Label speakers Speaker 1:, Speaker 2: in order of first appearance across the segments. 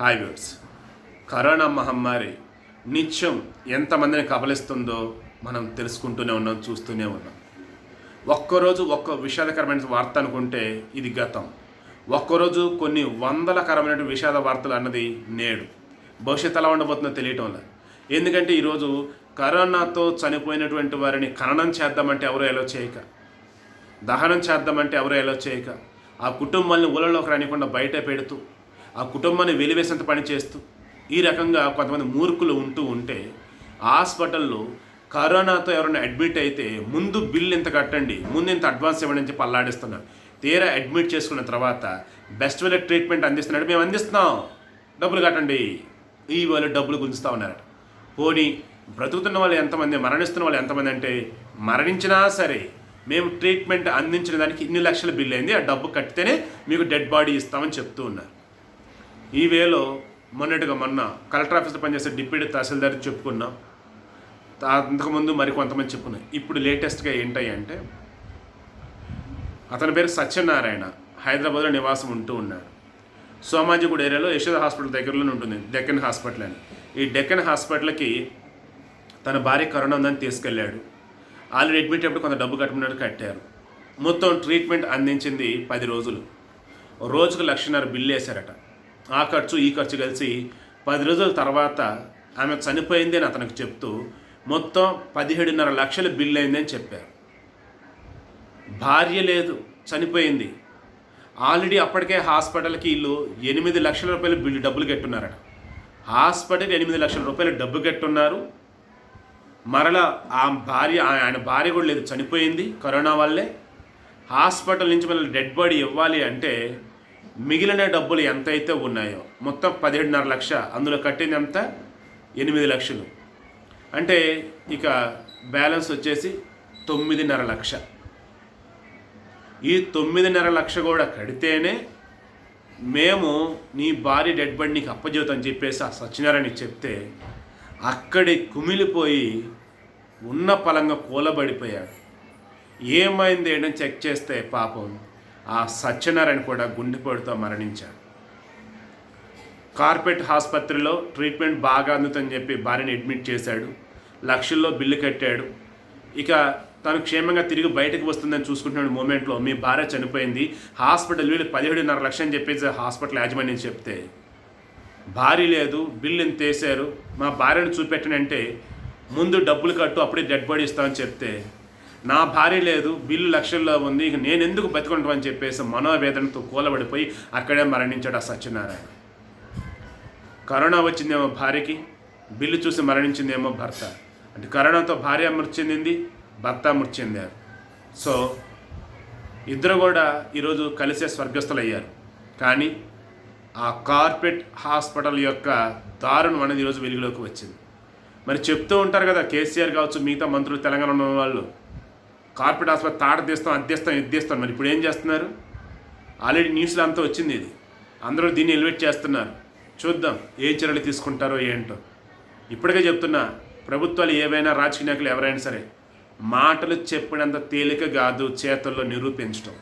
Speaker 1: Hi viewers corona మహమ్మారి నిత్యం ఎంతమందిని కబలిస్తుందో మనం తెలుసుకుంటూనే ఉన్నాం చూస్తూనే ఉన్నాం. ఒక్కరోజు ఒక్క విషాదకరమైన వార్త అనుకుంటే ఇది గతం. ఒక్కరోజు కొన్ని వందలకరమైన విషాద వార్తలు అన్నది నేడు. భవిష్యత్తు ఎలా ఉండబోతుందో తెలియటం లేదు. ఎందుకంటే ఈరోజు కరోనాతో చనిపోయినటువంటి వారిని ఖననం చేద్దామంటే ఎవరు ఎలా చేయక? దహనం చేద్దామంటే ఎవరో ఎలా చేయక? ఆ కుటుంబాన్ని ఊళ్ళలోకి రానికుండా బయట పెడుతూ ఆ కుటుంబాన్ని వెలివేసేంత పని చేస్తూ ఈ రకంగా కొంతమంది మూర్ఖులు ఉంటూ ఉంటే హాస్పిటల్లో కరోనాతో ఎవరైనా అడ్మిట్ అయితే ముందు బిల్ ఇంత కట్టండి ముందు ఇంత అడ్వాన్స్ ఇవ్వండి అని చెప్పి అల్లాడిస్తున్నారు. తీరా అడ్మిట్ చేసుకున్న తర్వాత బెస్ట్ వెళ్ళే ట్రీట్మెంట్ అందిస్తున్నాడు మేము అందిస్తున్నాం. డబ్బులు కట్టండి. ఈ వాళ్ళు డబ్బులు గుంజుస్తూ ఉన్నారట. పోనీ బ్రతుకుతున్న వాళ్ళు ఎంతమంది మరణిస్తున్న వాళ్ళు ఎంతమంది అంటే మరణించినా సరే మేము ట్రీట్మెంట్ అందించిన దానికి ఇన్ని లక్షల బిల్ అయింది ఆ డబ్బు కట్టితేనే మీకు డెడ్ బాడీ ఇస్తామని చెప్తూ ఉన్నారు. ఈ వేలో మొన్నటిగా మొన్న కలెక్టర్ ఆఫీస్లో పనిచేసే డిప్యూటీ తహసీల్దార్ చెప్పుకున్నాం. అంతకుముందు మరి కొంతమంది చెప్పుకున్నాం. ఇప్పుడు లేటెస్ట్గా ఏంటయ్యి అంటే అతని పేరు సత్యనారాయణ. హైదరాబాద్లో నివాసం ఉంటూ ఉన్నాడు. సోమాజిగూడ ఏరియాలో యశోద హాస్పిటల్ దగ్గరలోనే ఉంటుంది. డెక్కన్ హాస్పిటల్ అని. ఈ డెక్కన్ హాస్పిటల్కి తన భార్య కరోనా ఉందని తీసుకెళ్ళాడు. ఆల్రెడీ అడ్మిట్ అప్పుడు కొంత డబ్బు కట్టుకున్నట్టు కట్టారు. మొత్తం ట్రీట్మెంట్ అందించింది పది రోజులు. రోజుకు లక్షన్నర బిల్లు వేశారట. ఆ ఖర్చు ఈ ఖర్చు కలిసి పది రోజుల తర్వాత ఆమె చనిపోయింది అని అతనికి చెప్తూ మొత్తం పదిహేడున్నర లక్షల బిల్ అయిందని చెప్పారు. భార్య లేదు చనిపోయింది. ఆల్రెడీ అప్పటికే హాస్పిటల్కి వీళ్ళు ఎనిమిది లక్షల రూపాయలు బిల్లు డబ్బులు కట్టున్నారట. హాస్పిటల్ ఎనిమిది లక్షల రూపాయలు డబ్బు కట్టున్నారు. మరలా ఆ భార్య ఆయన భార్య కూడా లేదు చనిపోయింది కరోనా వల్లే. హాస్పిటల్ నుంచి మళ్ళీ డెడ్ బాడీ ఇవ్వాలి అంటే మిగిలిన డబ్బులు ఎంతైతే ఉన్నాయో మొత్తం పదిహేడున్నర లక్ష అందులో కట్టింది ఎంత? ఎనిమిది లక్షలు. అంటే ఇక బ్యాలెన్స్ వచ్చేసి తొమ్మిదిన్నర లక్ష. ఈ తొమ్మిదిన్నర లక్ష కూడా కడితేనే మేము నీ భార్య డెడ్ బండికి అప్పజీవితం చెప్పేసి ఆ సత్యనారాయణకి చెప్తే అక్కడి కుమిలిపోయి ఉన్న పలంగా కూలబడిపోయాడు. ఏమైంది ఏంటని చెక్ చేస్తే పాపం? ఆ సత్యనారాయణ కూడా గుండెపోటుతో మరణించాడు కార్పెట్ ఆసుపత్రిలో ట్రీట్మెంట్ బాగా అందుతుందని చెప్పి భార్యని అడ్మిట్ చేశాడు. లక్షల్లో బిల్లు కట్టాడు. ఇక తను క్షేమంగా తిరిగి బయటకు వస్తుందని చూసుకుంటున్న మూమెంట్లో. మీ భార్య చనిపోయింది. హాస్పిటల్ వీళ్ళు పదిహేడున్నర లక్షలు అని చెప్పేసి హాస్పిటల్ యాజమాన్యం చెప్తే భార్య లేదు బిల్లు ఎంత వేశారు. మా భార్యను చూపెట్టనంటే ముందు డబ్బులు కట్టు అప్పుడే డెడ్ బాడీ ఇస్తామని చెప్తే నా భార్య లేదు బిల్లు లక్షల్లో ఉంది ఇక నేను ఎందుకు బతుకుంటామని చెప్పేసి మనోవేదనతో కూలబడిపోయి అక్కడే మరణించాడు ఆ సత్యనారాయణ. కరోనా వచ్చిందేమో భార్యకి బిల్లు చూసి మరణించిందేమో భర్త. అంటే కరోనాతో భార్య మృతి చెందింది భర్త మృతి చెందారు సో ఇద్దరు కూడా ఈరోజు కలిసే స్వర్గస్థులయ్యారు. కానీ ఆ కార్పెట్ హాస్పిటల్ యొక్క దారుణం అనేది ఈరోజు వెలుగులోకి వచ్చింది. మరి చెప్తూ ఉంటారు కదా కేసీఆర్ కావచ్చు మిగతా మంత్రులు తెలంగాణ ఉన్న వాళ్ళు కార్పెట్ హాస్పిటల్ తాట తీస్తాం అద్దెస్తాం ఇద్దేస్తాం మరి ఇప్పుడు ఏం చేస్తున్నారు? ఆల్రెడీ న్యూస్లో అంతా వచ్చింది ఇది. అందరూ దీన్ని ఎలివేట్ చేస్తున్నారు. చూద్దాం ఏ చర్యలు తీసుకుంటారో ఏంటో. ఇప్పటికే చెప్తున్నా ప్రభుత్వాలు ఏవైనా రాజకీయ నాయకులు ఎవరైనా సరే మాటలు చెప్పినంత తేలిక కాదు చేతుల్లో నిరూపించడం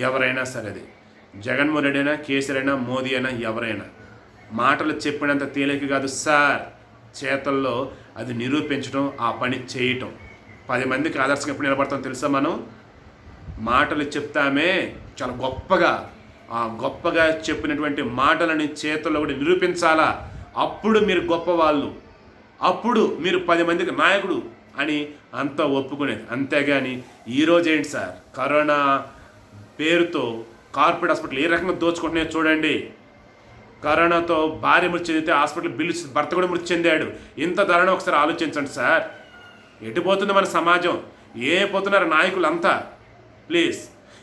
Speaker 1: ఎవరైనా సరే అది. జగన్మోహన్ రెడ్డి అయినా కేసీఆర్ అయినా మోదీ అయినా ఎవరైనా. మాటలు చెప్పినంత తేలిక కాదు సార్. చేతల్లో అది నిరూపించడం ఆ పని చేయటం. పది మందికి ఆదర్శంగా ఎప్పుడు నిలబడతాం తెలుసా మనం? మాటలు చెప్తామే చాలా గొప్పగా. ఆ గొప్పగా చెప్పినటువంటి మాటలని చేతుల్లో కూడా నిరూపించాలా? అప్పుడు మీరు గొప్పవాళ్ళు. అప్పుడు మీరు పది మందికి నాయకుడు అని అంతా ఒప్పుకునేది. అంతేగాని ఈరోజు ఏంటి సార్? కరోనా పేరుతో కార్పొరేట్ హాస్పిటల్ ఏ రకంగా దోచుకుంటున్నాయో చూడండి. కరోనాతో భార్య మృతి చెందితే హాస్పిటల్ బిల్లు భర్త కూడా మృతి చెందాడు. ఇంత ధరను ఒకసారి ఆలోచించండి సార్. ఎటుపోతుంది మన సమాజం? ఏ పోతున్నారు నాయకులు అంతా ప్లీజ్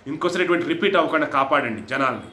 Speaker 1: ఇంకోసారి ఇటువంటి రిపీట్ అవ్వకుండా కాపాడండి జనాల్ని.